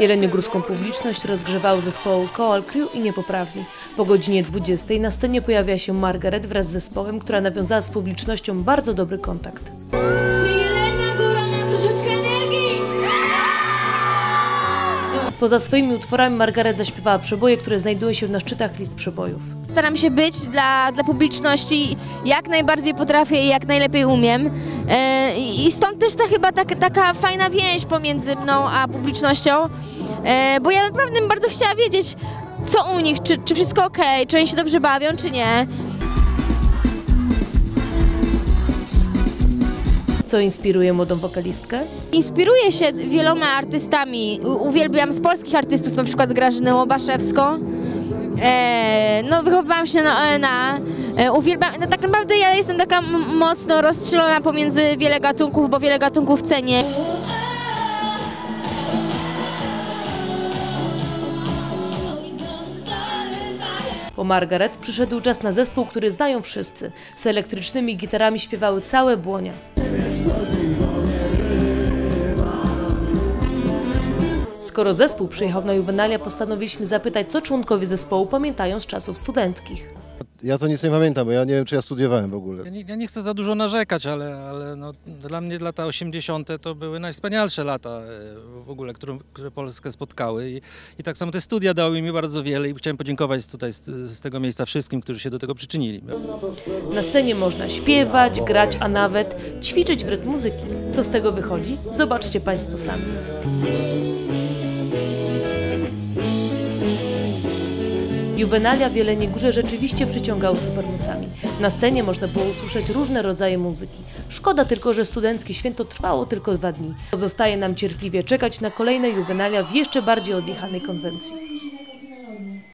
Jeleniogórską publiczność rozgrzewały zespoły Koal Crew i Niepoprawni. Po godzinie 20 na scenie pojawia się Margaret wraz z zespołem, która nawiązała z publicznością bardzo dobry kontakt. Poza swoimi utworami Margaret zaśpiewała przeboje, które znajdują się na szczytach list przebojów. Staram się być dla, dla publiczności jak najbardziej potrafię i jak najlepiej umiem. E, I stąd też ta chyba tak, taka fajna więź pomiędzy mną a publicznością, e, bo ja naprawdę bym bardzo chciała wiedzieć, co u nich, czy, czy wszystko ok, czy oni się dobrze bawią, czy nie. Co inspiruje młodą wokalistkę? Inspiruję się wieloma artystami. Uwielbiam z polskich artystów, na przykład Grażynę Łobaszewską. E, no, wychowywałam się na ONA. E, uwielbiam, no, tak naprawdę ja jestem taka mocno rozstrzelona pomiędzy wiele gatunków, bo wiele gatunków cenię. Po Margaret przyszedł czas na zespół, który znają wszyscy. Z elektrycznymi gitarami śpiewały całe błonia. Skoro zespół przyjechał na juwenalia, postanowiliśmy zapytać, co członkowie zespołu pamiętają z czasów studenckich. Ja to nic nie pamiętam, bo ja nie wiem, czy ja studiowałem w ogóle. Ja nie, ja nie chcę za dużo narzekać, ale, ale no, dla mnie lata 80. to były najwspanialsze lata e, w ogóle, które, które Polskę spotkały. I, I tak samo te studia dały mi bardzo wiele i chciałem podziękować tutaj z, z tego miejsca wszystkim, którzy się do tego przyczynili. Na scenie można śpiewać, grać, a nawet ćwiczyć w rytm muzyki. Co z tego wychodzi? Zobaczcie Państwo sami. Juwenalia w Jeleniej Górze rzeczywiście przyciągały supermocami. Na scenie można było usłyszeć różne rodzaje muzyki. Szkoda tylko, że studenckie święto trwało tylko dwa dni. Pozostaje nam cierpliwie czekać na kolejne juwenalia w jeszcze bardziej odjechanej konwencji.